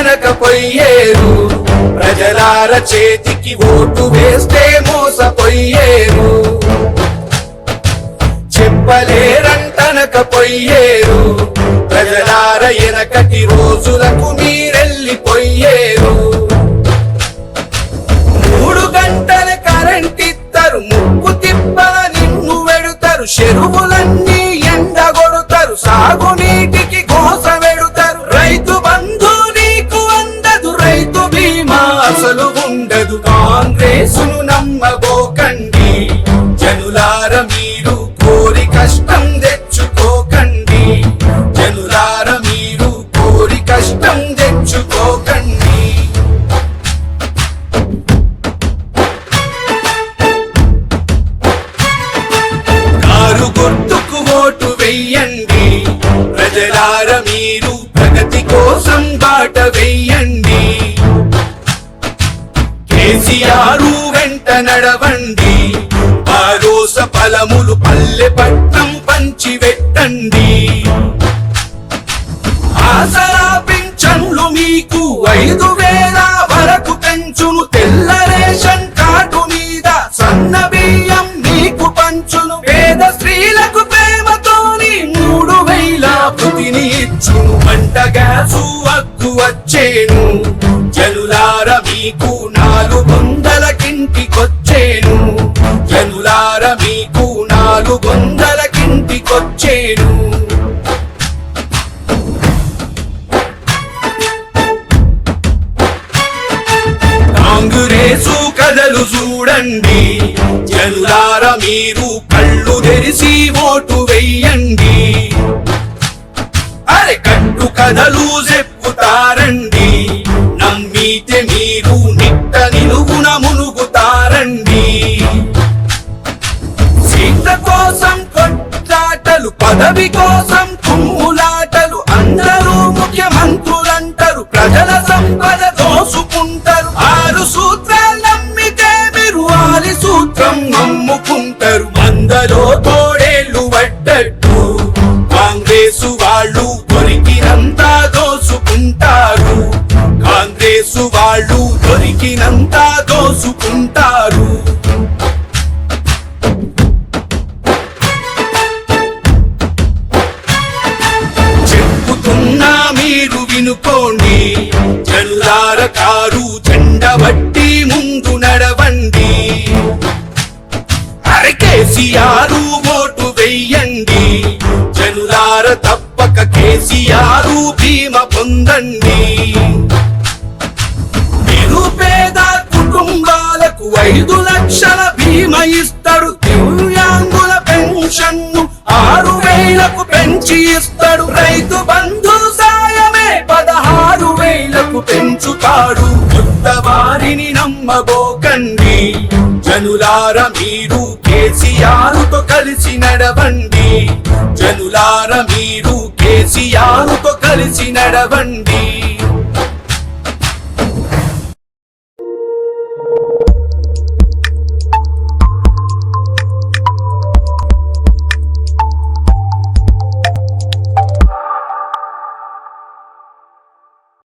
చెప్పలేరంటనకపోయేరు ప్రజలార చేతికి ఓటు వేస్తే మోసపోయేరు చెప్పలేరంటనకపోయేరు ప్రజలార ఎనకటి రోజు నీటికి కోస వెడుతారు రైతు బంధు నీకు అందదు రైతు బీమా అసలు ఉండదు. కాంగ్రెసును నమ్మబోకండి. జనులార ప్రజలార మీరు ప్రగతి కోసం బాట వెయ్యండి. కేసీఆర్ వెంట నడవండి. ఆరోస ఫలములు పల్లె పట్టం పంచిపెట్టండి ఆసరా పింఛన్లు మీకు ఐదు వేల వరకు పెంచును తెల్ల ఇచ్చును వంట వచ్చేను. జనులార మీకు నాలుగు వందలకింటికొచ్చేను జనులార మీకు నాలుగు వందలకింటికొచ్చేను కాంగ్రెసు కథలు చూడండి. జనులార మీరు కళ్ళు తెరిసి ఓటు నిట్ట నిలుగున మునుగుతారండి. సీట్ల కోసం కొట్లాటలు పదవి కోసం వాళ్ళు దొరికినంత దోసుకుంటారు చెప్పుతున్నా మీరు వినుకోండి చెల్లార కారు చెండబట్టి ముందు నడవండి. అరే కేసీఆర్ ఓటు వెయ్యండి చెల్లార తప్పక కేసీఆర్ భీమ పొందండి. లక్షల భీమా ఇస్తాడు. దివ్యాంగుల పెన్షన్ ఆరు వేలకు పెంచి ఇస్తాడు. రైతు బంధు సాయమే పదహారు వేలకు పెంచుతాడు. కొత్త వారిని నమ్మబోకండి. జనులార మీరు కేసీఆర్తో కలిసి నడవండి. జనులార మీరు కేసీఆర్తో కలిసి నడవండి.